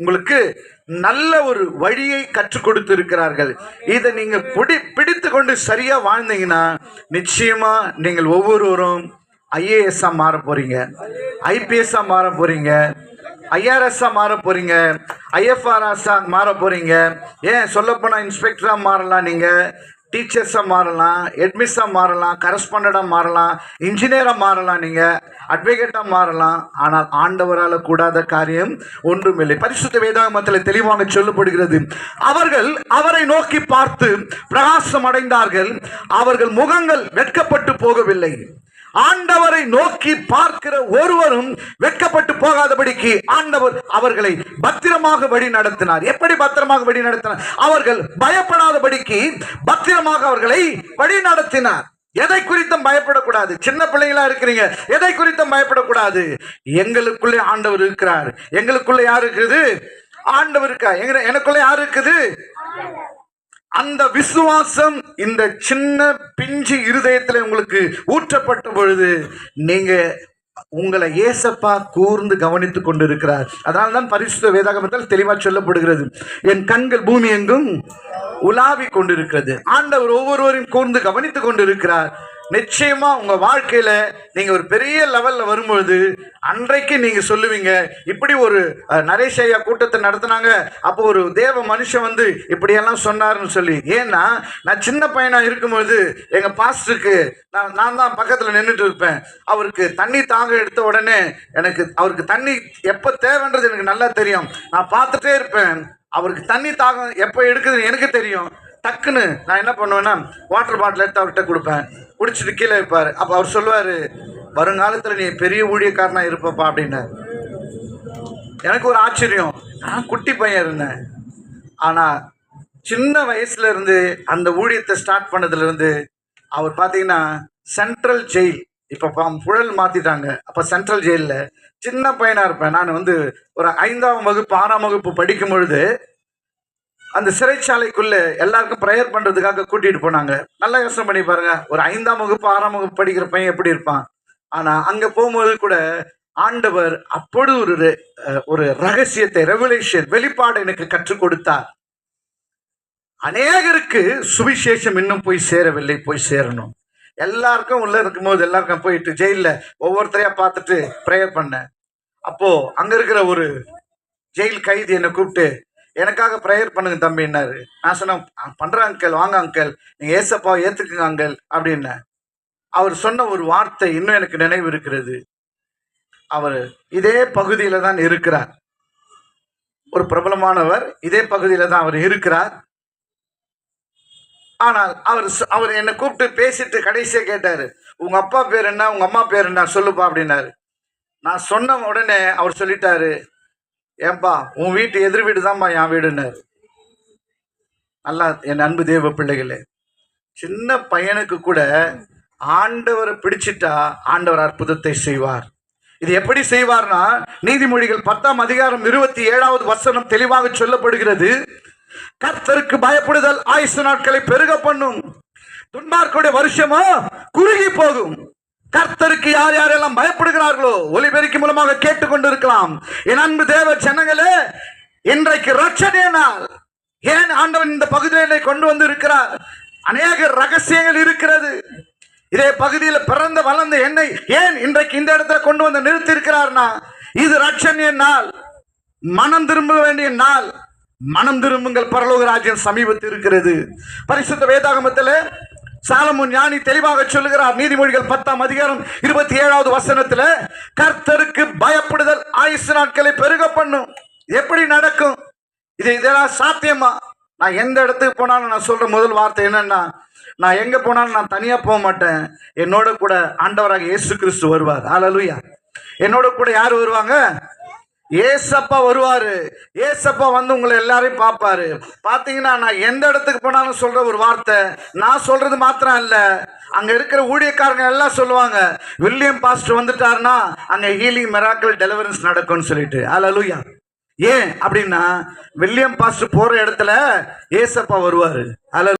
உங்களுக்கு நல்ல ஒரு வழியை கற்றுக் கொடுத்திருக்கிறார்கள். இதை நீங்க பிடி பிடித்து கொண்டு சரியா வாழ்ந்தீங்கன்னா நிச்சயமா நீங்கள் ஒவ்வொருவரும் ஐஏஎஸ்ஸா மாற போறீங்க. ஐபிஎஸ்ஸா மாற போறீங்க. ஐஆர்எஸ்ஸா மாற போறீங்க. ஐஎஃப்ஆர்எஸ்ஸா மாற போறீங்க. ஏன் சொல்லப்போனா இன்ஸ்பெக்டரா மாறலாம் நீங்க? டீச்சர்ஸாக மாறலாம் ஹெட்மிஸ்ஸாக மாறலாம் கரஸ்பாண்டாக மாறலாம் இன்ஜினியராக மாறலாம் நீங்கள் அட்வொகேட்டாக மாறலாம். ஆனால் ஆண்டவரால் கூடாத காரியம் ஒன்றுமில்லை. பரிசுத்த வேதாகமத்தில் தெளிவாக சொல்லப்படுகிறது அவர்கள் அவரை நோக்கி பார்த்து பிரகாசம் அடைந்தார்கள். அவர்கள் முகங்கள் வெட்கப்பட்டு போகவில்லை. ஆண்டவரை நோக்கி பார்க்கிற ஒருவரும் வெட்கப்பட்டு போகாதபடிக்கு ஆண்டவர் அவர்களை பத்திரமாக வழி நடத்தினார். எப்படி பத்திரமாக வழி நடத்தினார்? அவர்கள் பயப்படாதபடிக்கு பத்திரமாக அவர்களை வழி நடத்தினார். எதை குறித்தும் பயப்படக்கூடாது. சின்ன பிள்ளைங்களா இருக்கிறீங்க. எதை குறித்தும் பயப்படக்கூடாது. எங்களுக்குள்ளே ஆண்டவர் இருக்கிறார். எங்களுக்குள்ள யார் இருக்குது ஆண்டவர் இருக்கா எங்க எனக்குள்ள யார் இருக்குது? அந்த விசுவாசம் இந்த சின்ன பிஞ்சு இருதயத்தில் உங்களுக்கு ஊற்றப்பட்ட பொழுது நீங்க உங்களை ஏசப்பா கூர்ந்து கவனித்துக் கொண்டிருக்கிறார். அதனால தான் பரிசுத்த வேதாகமத்தில் தெளிவாக சொல்லப்படுகிறது. என் கண்கள் பூமி எங்கும் உலாவி கொண்டிருக்கிறது. ஆண்டவர் ஒவ்வொருவரையும் கூர்ந்து கவனித்துக் கொண்டிருக்கிறார். நிச்சயமா உங்க வாழ்க்கையில நீங்க ஒரு பெரிய லெவல்ல வரும்பொழுது அன்றைக்கு நீங்க சொல்லுவீங்க இப்படி ஒரு நரேஷ் ஐயா கூட்டத்தை நடத்தினாங்க அப்போ ஒரு தேவ மனுஷன் வந்து இப்படியெல்லாம் சொன்னாருன்னு சொல்லி. ஏன்னா நான் சின்ன பையனாக இருக்கும்பொழுது எங்க பாஸ்டருக்கு நான் நான் தான் பக்கத்தில் நின்றுட்டு இருப்பேன். அவருக்கு தண்ணி தாங்க எடுத்த உடனே எனக்கு அவருக்கு தண்ணி எப்போ தேவைன்றது எனக்கு நல்லா தெரியும். நான் பார்த்துட்டே இருப்பேன். அவருக்கு தண்ணி தாகம் எப்போ எடுக்குதுன்னு எனக்கு தெரியும். டக்குன்னு நான் என்ன பண்ணுவேன்னா வாட்டர் பாட்டில் எடுத்து அவர்கிட்ட கொடுப்பேன். குடிச்சிட்டு கீழே வைப்பார் அப்போ அவர் சொல்லுவார் வருங்காலத்தில் நீ பெரிய ஊழியக்காரனாக இருப்பப்பா அப்படின்னு. எனக்கு ஒரு ஆச்சரியம். நான் குட்டி பையன் இருந்தேன். ஆனால் சின்ன வயசுல இருந்து அந்த ஊழியத்தை ஸ்டார்ட் பண்ணதுலேருந்து அவர் பார்த்தீங்கன்னா சென்ட்ரல் ஜெயில் இப்போ புழல் மாற்றிட்டாங்க அப்போ சென்ட்ரல் ஜெயிலில் சின்ன பையனாக இருப்பேன். நான் வந்து ஒரு ஐந்தாம் வகுப்பு ஆறாம் வகுப்பு படிக்கும் பொழுது அந்த சிறைச்சாலைக்குள்ள எல்லாருக்கும் ப்ரேயர் பண்றதுக்காக கூட்டிட்டு போனாங்க. நல்லா யோசனை பண்ணி பாருங்க. ஒரு ஐந்தாம் வகுப்பு ஆறாம் வகுப்பு படிக்கிற பையன் எப்படி இருப்பான்? ஆனா அங்க போகும்போது கூட ஆண்டவர் அப்பொழுது ஒரு ஒரு ரகசியத்தை ரெவலேஷன் வெளிப்பாடு எனக்கு கற்றுக் கொடுத்தார். அநேகருக்கு சுவிசேஷம் இன்னும் போய் சேரவில்லை போய் சேரணும். எல்லாருக்கும் உள்ள இருக்கும்போது எல்லாருக்கும் போயிட்டு ஜெயிலில் ஒவ்வொருத்தரையா பார்த்துட்டு ப்ரேயர் பண்ணேன். அப்போ அங்க இருக்கிற ஒரு ஜெயில் கைதி என்னை கூப்பிட்டு எனக்காக ப்ரேயர் பண்ணுங்க தம்பின்னாரு நான் சொன்னேன் பண்ணுறேன் பண்றேன் அங்கிள் வாங்க அங்கிள் நீங்கள் ஏசப்பா ஏற்றுக்குங்க அங்கிள் அப்படின்னேன் அவர் சொன்ன ஒரு வார்த்தை இன்னும் எனக்கு நினைவு இருக்கிறது. அவர் இதே பகுதியில் தான் இருக்கிறார். ஒரு பிரபலமானவர் இதே பகுதியில் தான் அவர் இருக்கிறார். ஆனால் அவர் அவர் என்னை கூப்பிட்டு பேசிட்டு கடைசியாக கேட்டார் உங்கள் அப்பா பேர் என்ன? உங்கள் அம்மா பேர் என்ன? சொல்லுப்பா அப்படின்னாரு. நான் சொன்ன உடனே அவர் சொல்லிட்டாரு ஏன்பா உன் வீட்டு எதிர் வீடு தான்ப்பா என் வீடுன்னாரு நல்லா என் அன்பு தேவ பிள்ளைகளே சின்ன பையனுக்கு கூட ஆண்டவரை பிடிச்சிட்டா ஆண்டவர் அற்புதத்தை செய்வார். இது எப்படி செய்வார்னா நீதிமொழிகள் பத்தாம் அதிகாரம் இருபத்தி ஏழாவது வசனம் தெளிவாக சொல்லப்படுகிறது. கர்த்தருக்கு பயப்படுதல் ஆயுசு நாட்களை பெருக பண்ணும். துன்பார்களுடைய வருஷமா குறுகி போகும். கர்த்தருக்கு யார் யாரெல்லாம் பயப்படுகிறார்களோ ஒலிபெருக்கி மூலமாக கேட்டுக்கொண்டிருக்கலாம். என் அன்பு தேவ ஜனங்களே இன்றைக்கு ரட்சணே நாள். ஏன் ஆண்டவன் இந்த பகுதியிலே கொண்டு வந்து இருக்கிறார் அநேக ரகசியங்கள் இருக்கிறது. இதே பகுதியில் பிறந்த வளர்ந்த என்னை ஏன் இன்றைக்கு இந்த இடத்துல கொண்டு வந்து நிறுத்தி இருக்கிறார்னா இது ரட்சணிய நாள். மனம் திரும்ப வேண்டிய நாள். மனம் திரும்புங்கள். பரலோக ராஜ்யம் சமீபத்தில் இருக்கிறது. பரிசுத்த வேதாகமத்தில் சாலமுன் ஞானி தெளிவாக சொல்லுகிறார். நீதிமொழிகள் பத்தாம் அதிகாரம் இருபத்தி ஏழாவது வசனத்தில் கர்த்தருக்கு பயப்படுதல் ஆயுசு நாட்களை பெருக பண்ணும். எப்படி நடக்கும்? இது இதெல்லாம் சாத்தியமா? நான் எந்த இடத்துக்கு போனாலும் நான் சொல்ற முதல் வார்த்தை என்னன்னா நான் எங்க போனாலும் நான் தனியா போக மாட்டேன். என்னோட கூட ஆண்டவராக இயேசு கிறிஸ்து வருவார். ஆலலுயா என்னோட கூட யார் வருவாங்க? ஏசப்பா வருவாரு. ஏசப்பா வந்து உங்களை எல்லாரையும் பார்ப்பாரு. பார்த்தீங்கன்னா நான் எந்த இடத்துக்கு போனாலும் சொல்ற ஒரு வார்த்தை. நான் சொல்றது மாத்திரம் இல்லை. அங்க இருக்கிற ஊழியக்காரங்க எல்லாம் சொல்லுவாங்க வில்லியம் பாஸ்டர் வந்துட்டாருன்னா அங்க ஹீலிங் மெராக்கல் டெலிவரன்ஸ் நடக்கும்னு சொல்லிட்டு. ஹalleluya ஏன் அப்படின்னா வில்லியம் பாஸ்டர் போற இடத்துல ஏசப்பா வருவாரு. அலலு